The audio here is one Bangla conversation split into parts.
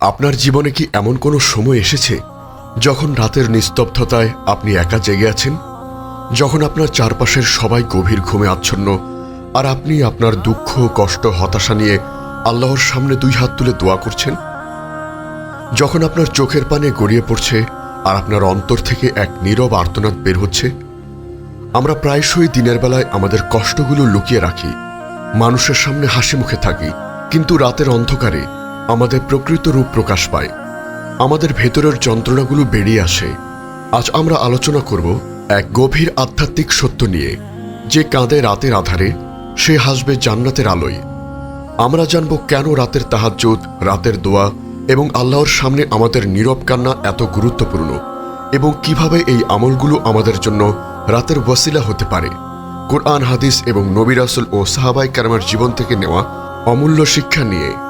আপনার জীবনে কি এমন কোনো সময় এসেছে যখন রাতের নিস্তব্ধতায় আপনি একা জেগে আছেন? যখন আপনার চারপাশের সবাই গভীর ঘুমে আচ্ছন্ন, আর আপনি আপনার দুঃখ, কষ্ট, হতাশা নিয়ে আল্লাহর সামনে দুই হাত তুলে দোয়া করছেন? যখন আপনার চোখের পানে গড়িয়ে পড়ছে, আর আপনার অন্তর থেকে এক নীরব আর্তনাদ বের হচ্ছে, আমরা প্রায়শই দিনের বেলায় আমাদের কষ্টগুলো লুকিয়ে রাখি, মানুষের সামনে হাসি মুখে থাকি, কিন্তু রাতের অন্ধকারে আমাদের প্রকৃত রূপ প্রকাশ পায়। আমাদের ভেতরের যন্ত্রণাগুলো বেরিয়ে আসে। আজ আমরা আলোচনা করব এক গভীর আধ্যাত্মিক সত্য নিয়ে। যে কাঁদে রাতের আধারে, সে হাসবে জান্নাতের আলোয়। আমরা জানব কেন রাতের তাহাজ্জুদ, রাতের দোয়া এবং আল্লাহর সামনে আমাদের নীরব কান্না এত গুরুত্বপূর্ণ এবং কীভাবে এই আমলগুলো আমাদের জন্য রাতের ওয়াসিলা হতে পারে। কোরআন, হাদিস এবং নবী রাসুল ও সাহাবাই কারামার জীবন থেকে নেওয়া অমূল্য শিক্ষা নিয়ে।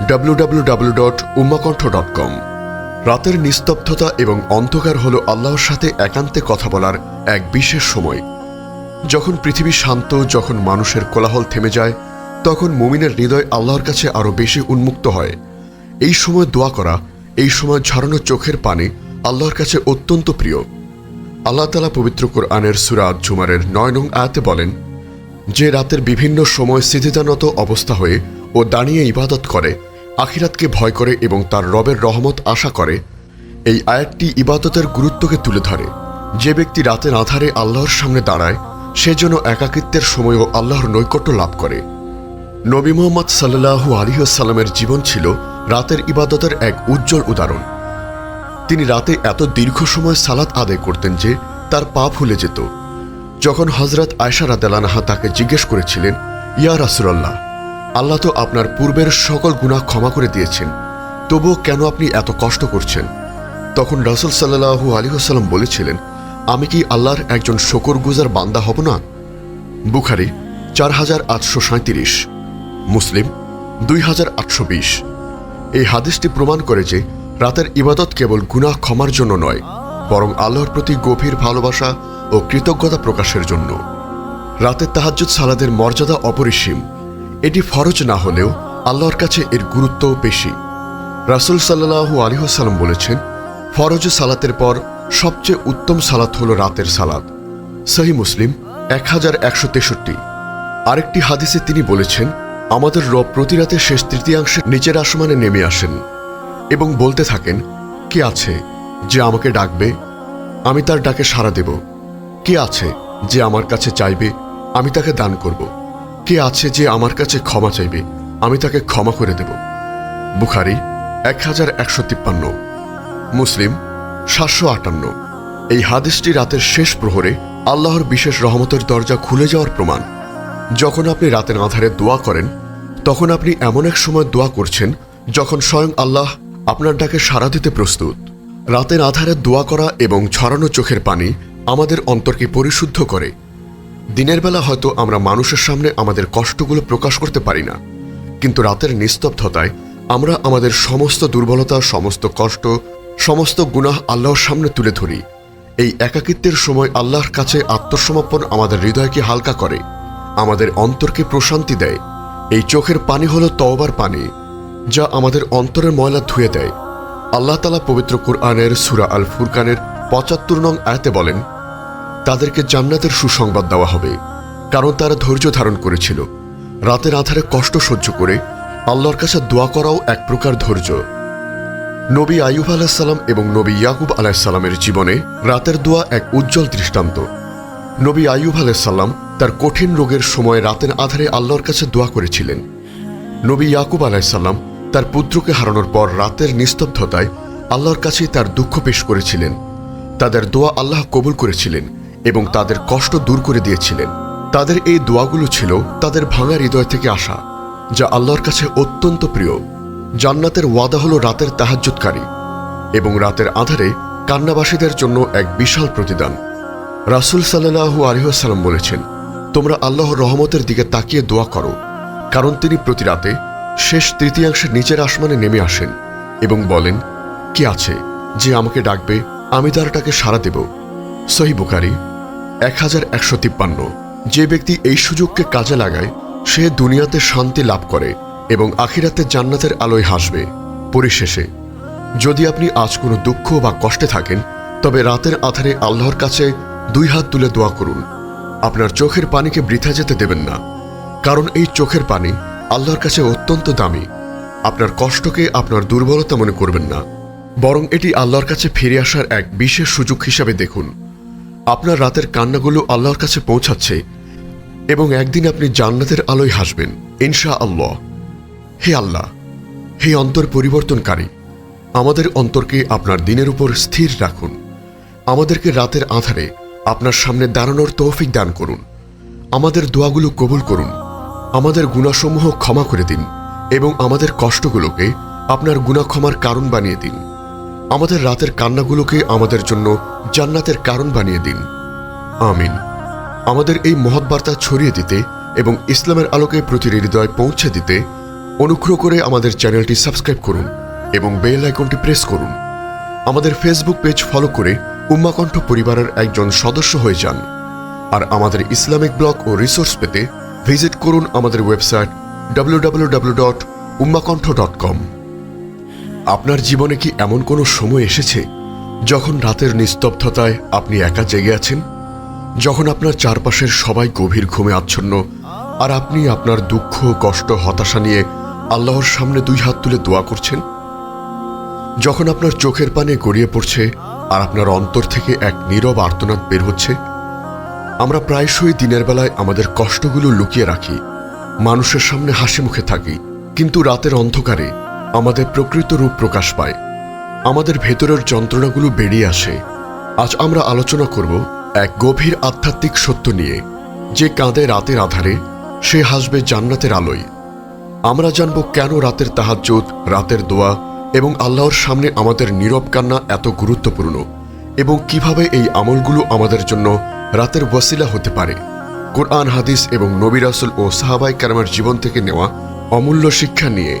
www.ummakantha.com রাতের নিস্তব্ধতা এবং অন্ধকার হল আল্লাহর সাথে একান্তে কথা বলার এক বিশেষ সময়। যখন পৃথিবী শান্ত, যখন মানুষের কোলাহল থেমে যায়, তখন মুমিনের হৃদয় আল্লাহর কাছে আরও বেশি উন্মুক্ত হয়। এই সময় দোয়া করা, এই সময় ঝরানো চোখের পানি আল্লাহর কাছে অত্যন্ত প্রিয়। আল্লাহ তালা পবিত্র কোরআনের সুরাত জুমারের নয় নং আয়াতে বলেন, যে রাতের বিভিন্ন সময় স্থিতিদানত অবস্থা হয়ে ও দাঁড়িয়ে ইবাদত করে, আখিরাতকে ভয় করে এবং তার রবের রহমত আশা করে, এই আয়াতটি ইবাদতের গুরুত্বকে তুলে ধরে। যে ব্যক্তি রাতের আধারে আল্লাহর সামনে দাঁড়ায়, সে যেন একাকিত্বের সময়ও আল্লাহর নৈকট্য লাভ করে। নবী মোহাম্মদ সাল্লাহু আলিহাসাল্লামের জীবন ছিল রাতের ইবাদতের এক উজ্জ্বল উদাহরণ। তিনি রাতে এত দীর্ঘ সময় সালাত আদায় করতেন যে তার পা ফুলে যেত। যখন হজরত আয়সা রাদেলানাহা তাকে জিজ্ঞেস করেছিলেন, ইয়া রাসুলাল্লাহ আল্লাহ তো আপনার পূর্বের সকল গুনাহ ক্ষমা করে দিয়েছেন। তবুও কেন আপনি এত কষ্ট করছেন? তখন রাসুল সাল্লাহু আলিহাসাল্লাম বলেছিলেন, আমি কি আল্লাহর একজন শকর গুজার বান্দা হব না? বুখারি চার হাজার আটশো সাঁত্রিশ মুসলিম দুই হাজার আটশো বিশ। এই হাদিসটি প্রমাণ করে যে রাতের ইবাদত কেবল গুনাহ ক্ষমার জন্য নয়, বরং আল্লাহর প্রতি গভীর ভালোবাসা ও কৃতজ্ঞতা প্রকাশের জন্য। রাতের তাহাজ্জুদ সালাদের মর্যাদা অপরিসীম। এটি ফরজ না হলেও আল্লাহর কাছে এর গুরুত্ব বেশি। রাসুল সাল্লাহু আলিহাসাল্লাম বলেছেন, ফরজ সালাতের পর সবচেয়ে উত্তম সালাত হল রাতের সালাত। সহি মুসলিম এক হাজার একশো তেষট্টি। আরেকটি হাদিসে তিনি বলেছেন, আমাদের রব প্রতি রাতে শেষ তৃতীয়াংশে নিচের আসমানে নেমে আসেন এবং বলতে থাকেন, কে আছে যে আমাকে ডাকবে? আমি তার ডাকে সাড়া দেব। কে আছে যে আমার কাছে চাইবে, আমি তাকে দান করব? কে আছে যে আমার কাছে ক্ষমা চাইবে? আমি তাকে ক্ষমা করে দেব। বুখারি এক হাজার একশো তিপ্পান্ন। মুসলিম সাতশো আটান্ন। এই হাদিসটি রাতের শেষ প্রহরে আল্লাহর বিশেষ রহমতের দরজা খুলে যাওয়ার প্রমাণ। যখন আপনি রাতের আধারে দোয়া করেন, তখন আপনি এমন এক সময় দোয়া করছেন যখন স্বয়ং আল্লাহ আপনার ডাকে সাড়া দিতে প্রস্তুত। রাতের আধারে দোয়া করা এবং ছড়ানো চোখের পানি আমাদের অন্তরকে পরিশুদ্ধ করে। দিনের বেলা হয়তো আমরা মানুষের সামনে আমাদের কষ্টগুলো প্রকাশ করতে পারি না, কিন্তু রাতের নিস্তব্ধতায় আমরা আমাদের সমস্ত দুর্বলতা, সমস্ত কষ্ট, সমস্ত গুনাহ আল্লাহর সামনে তুলে ধরি। এই একাকিত্বের সময় আল্লাহর কাছে আত্মসমর্পণ আমাদের হৃদয়কে হালকা করে, আমাদের অন্তরকে প্রশান্তি দেয়। এই চোখের পানি হলো তওবার পানি, যা আমাদের অন্তরের ময়লা ধুয়ে দেয়। আল্লাহ তালা পবিত্র কুরআনের সুরা আল ফুরকানের পঁচাত্তর নং আয়াতে বলেন তাদেরকে জান্নাতের সুসংবাদ দেওয়া হবে, কারণ তারা ধৈর্য ধারণ করেছিল। রাতের আধারে কষ্ট সহ্য করে আল্লাহর কাছে দোয়া করাও এক প্রকার ধৈর্য। নবী আয়ুব আলাহিসাল্লাম এবং নবী ইয়াকুব আলাহিসাল্লামের জীবনে রাতের দোয়া এক উজ্জ্বল দৃষ্টান্ত। নবী আয়ুব আলাহিসাল্লাম তার কঠিন রোগের সময় রাতের আধারে আল্লাহর কাছে দোয়া করেছিলেন। নবী ইয়াকুব আলাহিসাল্লাম তার পুত্রকে হারানোর পর রাতের নিস্তব্ধতায় আল্লাহর কাছে তার দুঃখ পেশ করেছিলেন। তাদের দোয়া আল্লাহ কবুল করেছিলেন। এবং তাদের কষ্ট দূর করে দিয়েছিলেন। তাদের এই দোয়াগুলো ছিল তাদের ভাঙা হৃদয় থেকে আসা, যা আল্লাহর কাছে অত্যন্ত প্রিয়। জান্নাতের ওয়াদা হলো রাতের তাহাজ্জুদকারী এবং রাতের আধারে কান্নাবাসীদের জন্য এক বিশাল প্রতিদান। রাসুল সাল্লাহু আলহিহাল্লাম বলেছেন, তোমরা আল্লাহর রহমতের দিকে তাকিয়ে দোয়া করো, কারণ তিনি প্রতি রাতে শেষ তৃতীয়াংশে নিচের আসমানে নেমে আসেন এবং বলেন, কি আছে যে আমাকে ডাকবে, আমি তারটাকে সাড়া দেব সহি বুকারি এক হাজার একশো তিপ্পান্ন। যে ব্যক্তি এই সুযোগকে কাজে লাগায়, সে দুনিয়াতে শান্তি লাভ করে এবং আখিরাতে জান্নাতের আলোয় হাসবে। পরিশেষে, যদি আপনি আজ কোনো দুঃখ বা কষ্টে থাকেন, তবে রাতের আধারে আল্লাহর কাছে দুই হাত তুলে দোয়া করুন। আপনার চোখের পানিকে বৃথা যেতে দেবেন না, কারণ এই চোখের পানি আল্লাহর কাছে অত্যন্ত দামি। আপনার কষ্টকে আপনার দুর্বলতা মনে করবেন না, বরং এটি আল্লাহর কাছে ফিরে আসার এক বিশেষ সুযোগ হিসাবে দেখুন। আপনার রাতের কান্নাগুলো আল্লাহর কাছে পৌঁছাচ্ছে এবং একদিন আপনি জান্নাতের আলোয় হাসবেন ইনশা আল্লাহ হে আল্লাহ, হে অন্তর পরিবর্তনকারী, আমাদের অন্তরকে আপনার দিনের উপর স্থির রাখুন। আমাদেরকে রাতের আধারে আপনার সামনে দাঁড়ানোর তৌফিক দান করুন। আমাদের দোয়াগুলো কবুল করুন। আমাদের গুণাসমূহ ক্ষমা করে দিন এবং আমাদের কষ্টগুলোকে আপনার গুণা ক্ষমার কারণ বানিয়ে দিন। আমাদের রাতের কান্নাগুলোকে আমাদের জন্য জান্নাতের কারণ বানিয়ে দিন। আমিন। আমাদের এই মহৎ বার্তা ছড়িয়ে দিতে এবং ইসলামের আলোকে প্রতিটি হৃদয় পৌঁছে দিতে অনুগ্রহ করে আমাদের চ্যানেলটি সাবস্ক্রাইব করুন এবং বেল আইকনটি প্রেস করুন। আমাদের ফেসবুক পেজ ফলো করে উম্মাকণ্ঠ পরিবারের একজন সদস্য হয়ে যান। আর আমাদের ইসলামিক ব্লগ ও রিসোর্স পেতে ভিজিট করুন আমাদের website W dot Ummakantho dot com আপনার জীবনে কি এমন কোনো সময় এসেছে যখন রাতের নিস্তব্ধতায় আপনি একা জেগে আছেন? যখন আপনার চারপাশের সবাই গভীর ঘুমে আচ্ছন্ন, আর আপনি আপনার দুঃখ, কষ্ট, হতাশা নিয়ে আল্লাহর সামনে দুই হাত তুলে দোয়া করছেন? যখন আপনার চোখের পানে গড়িয়ে পড়ছে, আর আপনার অন্তর থেকে এক নীরব আর্তনাদ বের হচ্ছে, আমরা প্রায়শই দিনের বেলায় আমাদের কষ্টগুলো লুকিয়ে রাখি, মানুষের সামনে হাসি মুখে থাকি, কিন্তু রাতের অন্ধকারে আমাদের প্রকৃত রূপ প্রকাশ পায়। আমাদের ভেতরের যন্ত্রণাগুলো বেরিয়ে আসে। আজ আমরা আলোচনা করব এক গভীর আধ্যাত্মিক সত্য নিয়ে। যে কাঁদে রাতের আধারে, সে হাসবে জান্নাতের আলোয়। আমরা জানব কেন রাতের তাহাজ্জুদ, রাতের দোয়া এবং আল্লাহর সামনে আমাদের নীরব কান্না এত গুরুত্বপূর্ণ এবং কীভাবে এই আমলগুলো আমাদের জন্য রাতের ওয়াসিলা হতে পারে। কোরআন, হাদিস এবং নবী রাসুল ও সাহাবাই কারামের জীবন থেকে নেওয়া অমূল্য শিক্ষা নিয়ে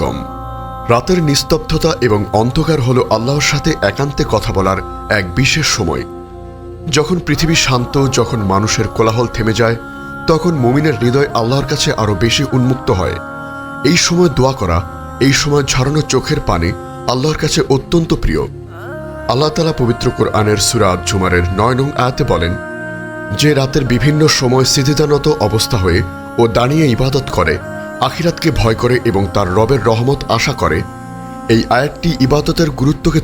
কম রাতের নিস্তব্ধতা এবং অন্ধকার হল আল্লাহর সাথে একান্তে কথা বলার এক বিশেষ সময়। যখন পৃথিবী শান্ত, যখন মানুষের কোলাহল থেমে যায়, তখন মুমিনের হৃদয় আল্লাহর কাছে আরও বেশি উন্মুক্ত হয়। এই সময় দোয়া করা, এই সময় ঝরানো চোখের পানি আল্লাহর কাছে অত্যন্ত প্রিয়। আল্লাহ তালা পবিত্র কোরআনের সুরাত ঝুমারের নয় নং আয়াতে বলেন, যে রাতের বিভিন্ন সময় স্থিতিদানত অবস্থা হয়ে ও দাঁড়িয়ে ইবাদত করে আখিরাতকে ভয় করে এবং তার রবের রহমত আশা করে এই আয়াতটি ইবাদতের গুরুত্বকে